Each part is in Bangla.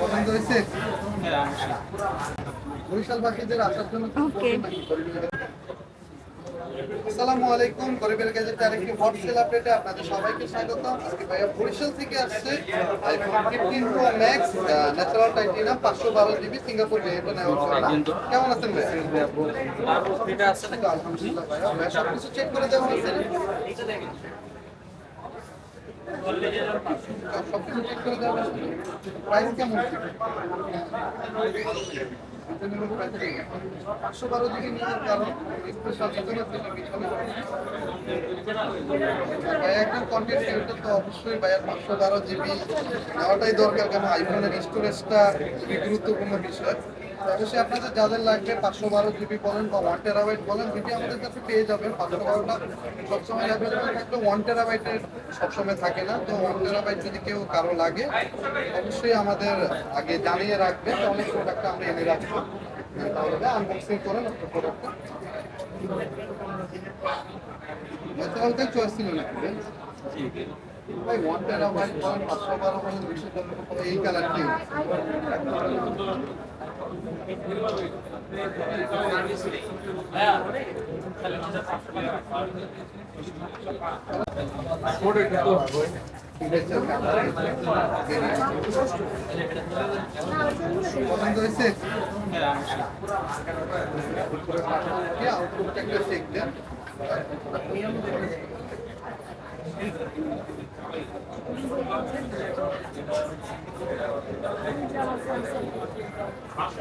পছন্দ হয়েছে? বরিশালবাসীদের আসার জন্য? আসসালামু আলাইকুম গরিবের কাছে আরেকটি হোয়াটসঅ্যাপ আপডেটে আপনাদের সবাইকে স্বাগত আজকে ভাইয়া বরিশাল থেকে আসছে iPhone fifteen Pro Max natural titanium পাঁচশো বারো জিবি সিঙ্গাপুর ভেরিয়েন্ট নেওয়ার জন্য কেমন আছেন ভাইয়া? আলহামদুলিল্লাহ ভাইয়া ভাইয়া চেক করে দেওয়া হয়েছে সব কিছু চেক করে দেওয়া হয়েছে প্রাইস কেমন পাঁচশো বারো ক্রিয়েটর তো অবশ্যই পাঁচশো বারো জিবি দরকার আইফোনের গুরুত্বপূর্ণ বিষয় অবশ্যই আপনাদের যাদের লাগবে পাঁচশো বারো জিবি বলেন বা ওয়ান টেরাবাইট বলেন দুটি আমাদের কাছে পেয়ে যাবেন পাঁচশো বারোটা সবসময় থাকলে ওয়ান টেরাবাইটের সবসময় থাকে না তো ওয়ান টেরাবাইট যদি কেউ কারও লাগে অবশ্যই আমাদের আগে জানিয়ে রাখবে তাহলে প্রোডাক্টটা আমরা এনে রাখব তাহলে আনবক্সিং করেন আপনার প্রোডাক্টটা ন্যাচারালটাই চয়েস ছিল নাকি ভাই? ভাই ওয়ান টেরাবাইট পাঁচশো বারো বলেন দুশো এই কালারটি কি আউটপুটটা একটা চেক দেন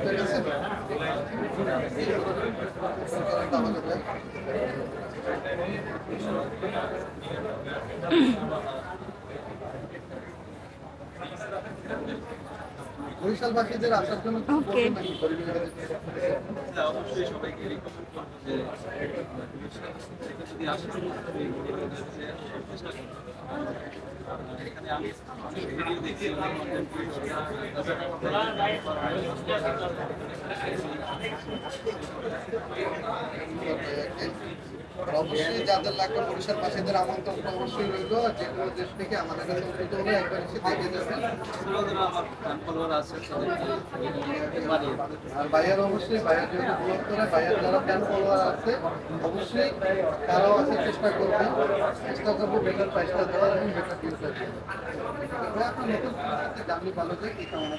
ঠিক আছে তাহলে ভাই বরিশালবাসীদের আসার জন্য কি Okay. বলবেন নাকি গরিবের কাছে? অবশ্যই সবাইকে রিকমেন্ড করব যে যদি আসে চেষ্টা এখানে আমি ভিডিও দেখছি আর অবশ্যই যাদের লাগবে বরিশাল বাসীদের আমন্ত্রণ অবশ্যই রইল। যে কোনো দেশ থেকে আমাদের কাছে উন্নত হলে একবার এসে দেখে যাবেন আর বাইরের অবশ্যই বাইরের যেহেতু ব্লগ করে বাইরের যারা ফ্যান ফলোয়ার আছে, অবশ্যই তারাও আসার চেষ্টা করবেন। চেষ্টা করব বেটার প্রাইসটা দেওয়ার এবং বেটার ডিউটা আপনার নতুন জানলে ভালো যায় কি কামনা